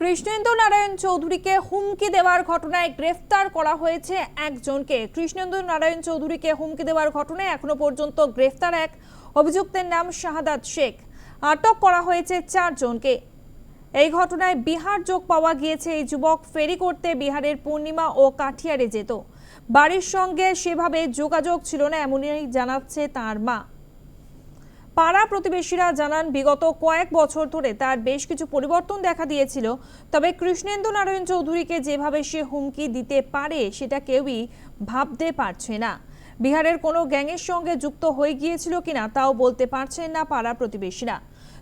কৃষ্ণেন্দু নারায়ণ চৌধুরীকে হুমকি দেওয়ার ঘটনায় গ্রেফতার করা হয়েছে একজনকে। কৃষ্ণেন্দু নারায়ণ চৌধুরীকে হুমকি দেওয়ার ঘটনায় এখনও পর্যন্ত গ্রেফতার এক অভিযুক্তের নাম শাহাদাত শেখ। আটক করা হয়েছে চারজনকে। এই ঘটনায় বিহার যোগ পাওয়া গিয়েছে এই যুবক। ফেরি করতে বিহারের পূর্ণিমা ও কাঠিয়ারে যেত। বাড়ির সঙ্গে সেভাবে যোগাযোগ ছিল না, এমনই জানাচ্ছে তার মা। পাড়া প্রতিবেশীরা জানান, বিগত কয়েক বছর ধরে তার বেশ কিছু পরিবর্তন দেখা দিয়েছিল। তবে কৃষ্ণেন্দু নারায়ণ চৌধুরীকে যেভাবে সে হুমকি দিতে পারে, সেটা কেউই ভাবতে পারছে না। বিহারের কোনো গ্যাংয়ের সঙ্গে যুক্ত হয়ে গিয়েছিল কিনা, তাও বলতে পারছেন না পাড়া প্রতিবেশীরা।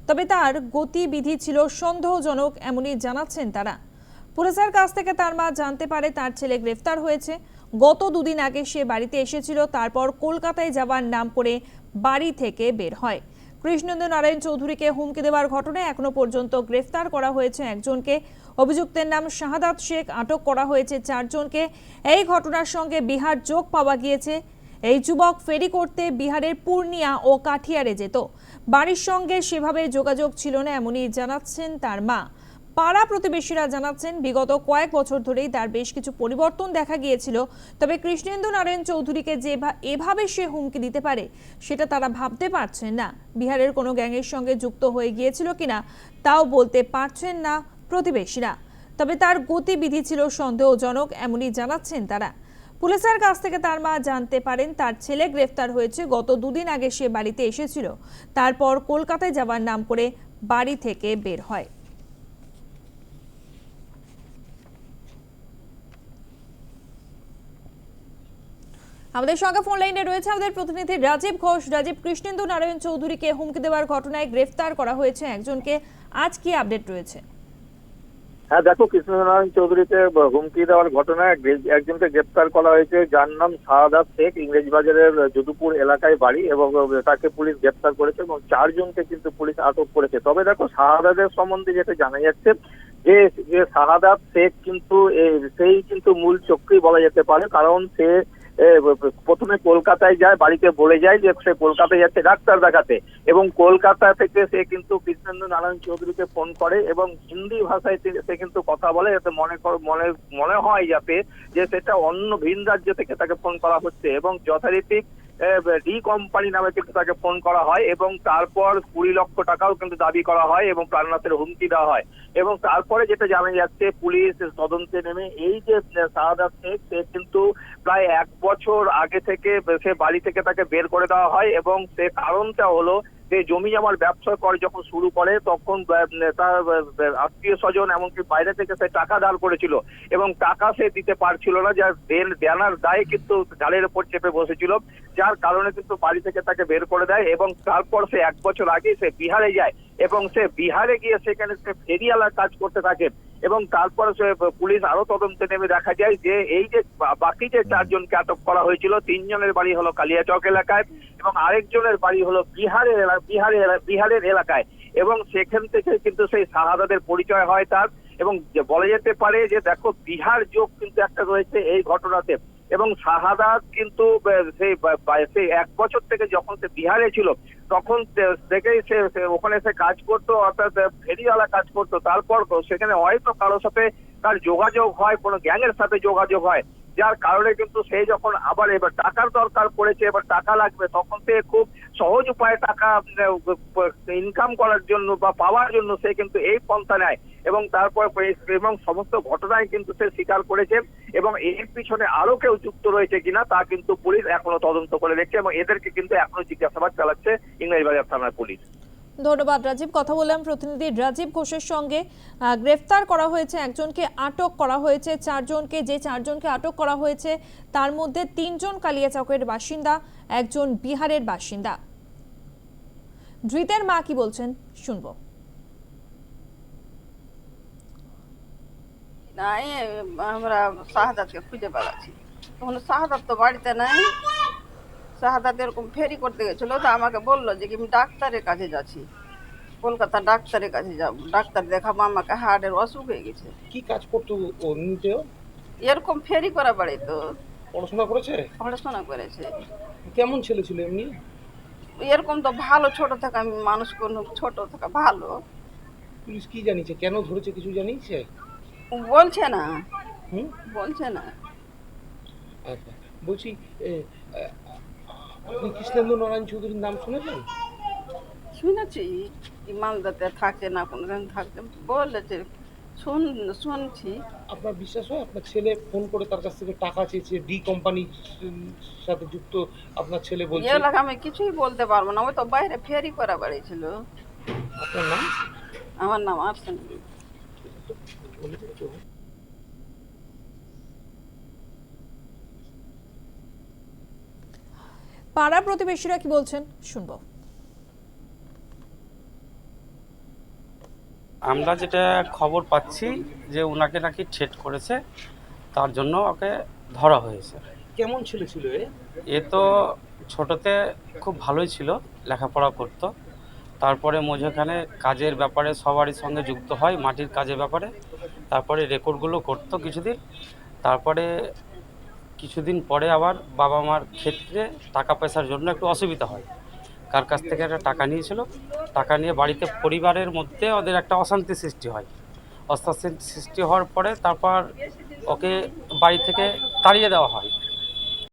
তবে তার গতিবিধি ছিল সন্দেহজনক, এমনই জানাচ্ছেন তারা। পুলিশের কাছ থেকে তার মা জানতে পারে, তার ছেলে গ্রেফতার হয়েছে। গত দুদিন আগে সে বাড়িতে এসেছিল, তারপর কলকাতায় যাওয়ার নাম করে বাড়ি থেকে বের হয়। কৃষ্ণেন্দ্র নারায়ণ চৌধুরীকে হুমকি দেওয়ার ঘটনায় এখনও পর্যন্ত গ্রেফতার করা হয়েছে একজনকে। অভিযুক্তের নাম শাহাদাত শেখ, আটক করা হয়েছে চারজনকে। এই ঘটনার সঙ্গে বিহার যোগ পাওয়া গিয়েছে। এই যুবক ফেরি করতে বিহারের পূর্ণিয়া ও কাঠিয়ারে যেত। বাড়ির সঙ্গে সেভাবে যোগাযোগ ছিল না, এমনই জানাচ্ছেন তার মা। পাড়া প্রতিবেশীরা জানাচ্ছেন, বিগত কয়েক বছর ধরেই তার বেশ কিছু পরিবর্তন দেখা গিয়েছিল। তবে কৃষ্ণেন্দু নারায়ণ চৌধুরীকে যে এভাবে সে হুমকি দিতে পারে, সেটা তারা ভাবতে পারছেন না। বিহারের কোনো গ্যাংয়ের সঙ্গে যুক্ত হয়ে গিয়েছিল কিনা, তাও বলতে পারছেন না প্রতিবেশীরা। তবে তার গতিবিধি ছিল সন্দেহজনক, এমনই জানাচ্ছেন তারা। পুলিশের কাছ থেকে তার মা জানতে পারেন, তার ছেলে গ্রেফতার হয়েছে, গত দুদিন আগে সে বাড়িতে এসেছিল। তারপর কলকাতায় যাবার নাম করে বাড়ি থেকে বের হয়। আমাদের সঙ্গে ফোন লাইনে রয়েছে আমাদের প্রতিনিধি রাজীব ঘোষ। রাজীব, কৃষ্ণেন্দু নারায়ণ চৌধুরীকে হুমকি দেওয়ার ঘটনায় গ্রেফতার করা হয়েছে একজনকে। আজ কি আপডেট রয়েছে? হ্যাঁ দেখো কৃষ্ণনারায়ণ চৌধুরীকে হুমকি দেওয়ার ঘটনায় একজনকে গ্রেপ্তার করা হয়েছে। যার নাম শাহাদাত শেখ ইংরেজ বাজারের যদুপুর এলাকায় বাড়ি এবং তাকে পুলিশ গ্রেপ্তার করেছে এবং চারজনকে কিন্তু পুলিশ আটক করেছে। তবে দেখো শাহাদাতের সম্বন্ধে যেটা জানা যাচ্ছে যে যে শাহাদাত শেখ কিন্তু সেই কিন্তু মূল চক্রী বলা যেতে পারে। কারণ সে প্রথমে কলকাতায় যায়, বাড়িতে বলে যায় যে সে কলকাতায় যাচ্ছে, ডাক্তার দেখাতে। এবং কলকাতা থেকে সে কিন্তু কৃষ্ণেন্দু নারায়ণ চৌধুরীকে ফোন করে এবং হিন্দি ভাষায় সে- কিন্তু কথা বলে যাতে মনে মনে মনে হয় যাতে যে সেটা অন্য ভিন রাজ্য থেকে তাকে ফোন করা হচ্ছে। এবং যথারীতি ডি কোম্পানি নামে কিন্তু তাকে ফোন করা হয় এবং তারপর কুড়ি লক্ষ টাকাও কিন্তু দাবি করা হয় এবং প্রাণনাথের হুমকি দেওয়া হয়। এবং তারপরে যেটা জানা যাচ্ছে, পুলিশ তদন্তে নেমে এই যে শাহাদা শেখ সে কিন্তু প্রায় এক বছর আগে থেকে সে বাড়ি থেকে তাকে বের করে দেওয়া হয় এবং সে কারণটা হলো যে জমি জমার ব্যবসা করে যখন শুরু করে, তখন তার আত্মীয় স্বজন এমনকি বাইরে থেকে সে টাকা ধার করেছিল এবং টাকা সে দিতে পারছিল না, যার দেন, দেনার দায়ে কিন্তু গালের ওপর চেপে বসেছিল, যার কারণে কিন্তু বাড়ি থেকে তাকে বের করে দেয় এবং তারপর সে এক বছর আগে সে বিহারে যায়। এবং সে বিহারে গিয়ে সেখানে সে ফেরিয়ালার কাজ করতে থাকে এবং তারপরে সে পুলিশ আরও তদন্তে নেমে দেখা যায় যে এই যে বাকি যে চারজনকে আটক করা হয়েছিল, তিনজনের বাড়ি হলো কালিয়াচক এলাকায় এবং আরেকজনের বাড়ি হলো বিহারের বিহারের বিহারের এলাকায় এবং সেখান থেকে কিন্তু সেই শাহাদাতের পরিচয় হয় তার এবং বলা যেতে পারে যে দেখো বিহার যোগ কিন্তু একটা রয়েছে এই ঘটনাতে এবং শাহাদাত কিন্তু সেই এক বছর থেকে যখন সে বিহারে ছিল তখন দেখেই সে ওখানে সে কাজ করতো, অর্থাৎ ফেরিওয়ালা কাজ করতো। তারপর সেখানে হয়তো কারোর সাথে তার যোগাযোগ হয়, কোনো গ্যাংয়ের সাথে যোগাযোগ হয়। যার কারণে কিন্তু সে যখন আবার এবার টাকার দরকার পড়েছে, এবার টাকা লাগবে, তখন সে খুব সহজ উপায়ে টাকা ইনকাম করার জন্য বা পাওয়ার জন্য সে কিন্তু এই পন্থা নেয়। এবং তারপর এবং সমস্ত ঘটনায় কিন্তু সে স্বীকার করেছে এবং এর পিছনে আরও কেউ যুক্ত রয়েছে কিনা তা কিন্তু পুলিশ এখনও তদন্ত করে দেখছে এবং এদেরকে কিন্তু এখনও জিজ্ঞাসাবাদ চালাচ্ছে ইংরেজবাজার থানার পুলিশ। ধন্যবাদ, রাজীব। কথা বললাম প্রতিনিধি রাজীব ঘোষের সঙ্গে। গ্রেফতার করা হয়েছে, একজনকে আটক করা হয়েছে, চারজনকে, যে চারজনকে আটক করা হয়েছে, তার মধ্যে তিনজন কালিয়াচকের বাসিন্দা, একজন বিহারের বাসিন্দা। ধৃতের মা কি বলছেন, শুনব। নাই, আমরা শাহাদাতকে খুঁজে বেড়াচ্ছি তখন শাহাদাত তো বাড়িতে নাই। শাহাদাত এরকম ফেরি করতে গেছিল তো আমাকে বলল যে কি আমি ডাক্তারের কাছে যাচ্ছি। কলকাতা ডাক্তারের কাছে যাব ডাক্তার দেখাবো আমাকে হার্টের অসুখ হয়ে গেছে। কি কাজ করতো ও নিজেও এরকম ফেরি করা বাড়ি তো পড়াশোনা করেছে? পড়াশোনা করেছে। কেমন ছেলে ছিল এমনি? এরকম তো ভালো ছোট থাকা আমি মানুষ কোনো ছোট থাকা ভালো। পুলিশ কি জানিয়েছে? কেন ধরেছে কিছু জানিয়েছে? বলছে না। হুম? বলছে না। আচ্ছা বলছি আপনি কৃষ্ণেন্দ্র নারায়ণ চৌধুরীর নাম শুনেছেন? শুনেছি। কি মালদাতে থাকে না কোনোদিন থাকতে বলেছে শুন শুনছি। আপনার বিশ্বাস হয়? আপনার ছেলে ফোন করে তার কাছ থেকে টাকা চেয়েছে ডি কোম্পানির সাথে যুক্ত আপনার ছেলে বলছে? এলাকা আমি কিছুই বলতে পারব না ওই তো বাইরে ফেরি করা বাড়িছিল আপনার নাম? আমার নাম আর্সেন বলে দিন তো। পাড়া প্রতিবেশীরা কি বলছেন? শুনব। আমরা যেটা খবর পাচ্ছি যে ওনাকে নাকি ঠেট করেছে তার জন্য ওকে ধরা হয়েছে। কেমন ছেলে ছিল এ? তো ছোটতে খুব ভালোই ছিল লেখাপড়া করত। তারপরে মধ্যখানে কাজের ব্যাপারে সবারই সঙ্গে যুক্ত হয় মাটির কাজের ব্যাপারে। তারপরে রেকর্ডগুলো করতো কিছুদিন। তারপরে কিছুদিন পরে আবার বাবা মার ক্ষেত্রে টাকা পয়সার জন্য একটু অসুবিধা হয়। কার কাছ থেকে একটা টাকা নিয়েছিল, টাকা নিয়ে বাড়িতে পরিবারের মধ্যে ওদের একটা অশান্তি সৃষ্টি হয়। অশান্তি সৃষ্টি হওয়ার পরে তারপর ওকে বাড়ি থেকে তাড়িয়ে দেওয়া হয়।